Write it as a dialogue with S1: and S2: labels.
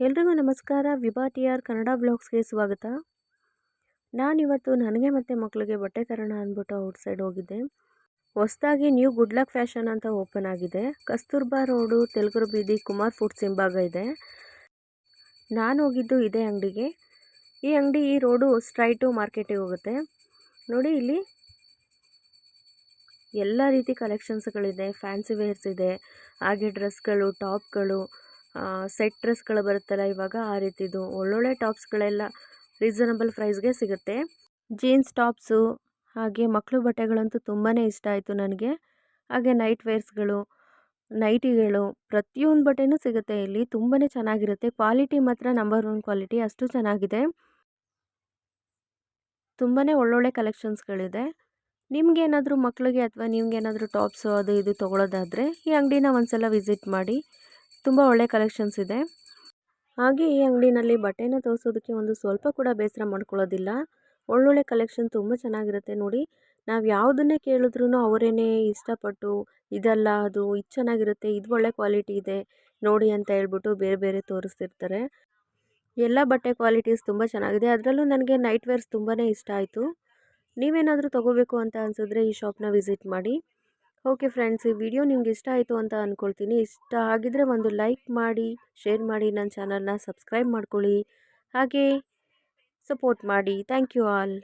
S1: ಎಲ್ರಿಗೂ ನಮಸ್ಕಾರ. Vibha T R Kannada ಬ್ಲಾಗ್ಸ್ಗೆ ಸ್ವಾಗತ. ನಾನಿವತ್ತು ನನಗೆ ಮತ್ತು ಮಕ್ಕಳಿಗೆ ಬಟ್ಟೆ ತರೋಣ ಅಂದ್ಬಿಟ್ಟು ಔಟ್ ಸೈಡ್ ಹೋಗಿದ್ದೆ. ಹೊಸದಾಗಿ ನ್ಯೂ ಗುಡ್ ಲಕ್ ಫ್ಯಾಷನ್ ಅಂತ ಓಪನ್ ಆಗಿದೆ. ಕಸ್ತೂರ್ಬಾ ರೋಡು ತೆಲುಗುರು ಬೀದಿ, ಕುಮಾರ್ ಫುಡ್ಸ್ ಹಿಂಭಾಗ ಇದೆ. ನಾನು ಹೋಗಿದ್ದು ಇದೇ ಅಂಗಡಿಗೆ. ಈ ಅಂಗಡಿ ಈ ರೋಡು ಸ್ಟ್ರೈಟು ಮಾರ್ಕೆಟಿಗೆ ಹೋಗುತ್ತೆ. ನೋಡಿ ಇಲ್ಲಿ ಎಲ್ಲ ರೀತಿ ಕಲೆಕ್ಷನ್ಸ್ಗಳಿದೆ ಫ್ಯಾನ್ಸಿ ವೇರ್ಸ್ ಇದೆ. ಹಾಗೆ ಡ್ರೆಸ್ಗಳು ಟಾಪ್ಗಳು ಸೆಟ್ ಡ್ರೆಸ್ಗಳು ಬರುತ್ತಲ್ಲ ಇವಾಗ ಆ ರೀತಿದು. ಒಳ್ಳೊಳ್ಳೆ ಟಾಪ್ಸ್ಗಳೆಲ್ಲ ರೀಸನಬಲ್ ಪ್ರೈಸ್ಗೆ ಸಿಗುತ್ತೆ. ಜೀನ್ಸ್ ಟಾಪ್ಸು, ಹಾಗೆ ಮಕ್ಕಳು ಬಟ್ಟೆಗಳಂತೂ ತುಂಬಾ ಇಷ್ಟ ಆಯಿತು ನನಗೆ. ಹಾಗೆ ನೈಟ್ ವೇರ್ಸ್ಗಳು, ನೈಟಿಗಳು, ಪ್ರತಿಯೊಂದು ಬಟ್ಟೆನೂ ಸಿಗುತ್ತೆ ಇಲ್ಲಿ. ತುಂಬಾ ಚೆನ್ನಾಗಿರುತ್ತೆ. ಕ್ವಾಲಿಟಿ ಮಾತ್ರ ನಂಬರ್ ಒನ್ ಕ್ವಾಲಿಟಿ, ಅಷ್ಟು ಚೆನ್ನಾಗಿದೆ. ತುಂಬಾ ಒಳ್ಳೊಳ್ಳೆ ಕಲೆಕ್ಷನ್ಸ್ಗಳಿದೆ. ನಿಮಗೇನಾದರೂ ಮಕ್ಕಳಿಗೆ ಅಥವಾ ನಿಮಗೇನಾದರೂ ಟಾಪ್ಸು ಅದು ಇದು ತೊಗೊಳೋದಾದರೆ ಈ ಅಂಗಡಿನ ಒಂದ್ಸಲ ವಿಸಿಟ್ ಮಾಡಿ. ತುಂಬ ಒಳ್ಳೆ ಕಲೆಕ್ಷನ್ಸ್ ಇದೆ. ಹಾಗೆ ಈ ಅಂಗಡಿನಲ್ಲಿ ಬಟ್ಟೆನ ತೋರಿಸೋದಕ್ಕೆ ಒಂದು ಸ್ವಲ್ಪ ಕೂಡ ಬೇಸರ ಮಾಡ್ಕೊಳ್ಳೋದಿಲ್ಲ. ಒಳ್ಳೊಳ್ಳೆ ಕಲೆಕ್ಷನ್ ತುಂಬ ಚೆನ್ನಾಗಿರುತ್ತೆ ನೋಡಿ. ನಾವು ಯಾವುದನ್ನೇ ಕೇಳಿದ್ರೂ ಅವರೇನೆ ಇಷ್ಟಪಟ್ಟು ಇದಲ್ಲ, ಅದು ಇದು ಚೆನ್ನಾಗಿರುತ್ತೆ, ಇದು ಒಳ್ಳೆ ಕ್ವಾಲಿಟಿ ಇದೆ, ನೋಡಿ ಅಂತ ಹೇಳ್ಬಿಟ್ಟು ಬೇರೆ ಬೇರೆ ತೋರಿಸ್ತಿರ್ತಾರೆ. ಎಲ್ಲ ಬಟ್ಟೆ ಕ್ವಾಲಿಟೀಸ್ ತುಂಬ ಚೆನ್ನಾಗಿದೆ. ಅದರಲ್ಲೂ ನನಗೆ ನೈಟ್ ವೇರ್ಸ್ ತುಂಬಾ ಇಷ್ಟ ಆಯಿತು. ನೀವೇನಾದರೂ ತೊಗೋಬೇಕು ಅಂತ ಅನಿಸಿದ್ರೆ ಈ ಶಾಪ್ನ ವಿಸಿಟ್ ಮಾಡಿ. ಓಕೆ ಫ್ರೆಂಡ್ಸ್ ಈ ವಿಡಿಯೋ ನಿಮ್ಗೆ ಇಷ್ಟ ಆಯಿತು ಅಂತ ಅಂದ್ಕೊಳ್ತೀನಿ ಇಷ್ಟ ಆಗಿದ್ರೆ ಒಂದು ಲೈಕ್ ಮಾಡಿ ಶೇರ್ ಮಾಡಿ ನನ್ನ ಚಾನಲ್ನ ಸಬ್ಸ್ಕ್ರೈಬ್ ಮಾಡ್ಕೊಳ್ಳಿ. ಹಾಗೆ ಸಪೋರ್ಟ್ ಮಾಡಿ. Thank you all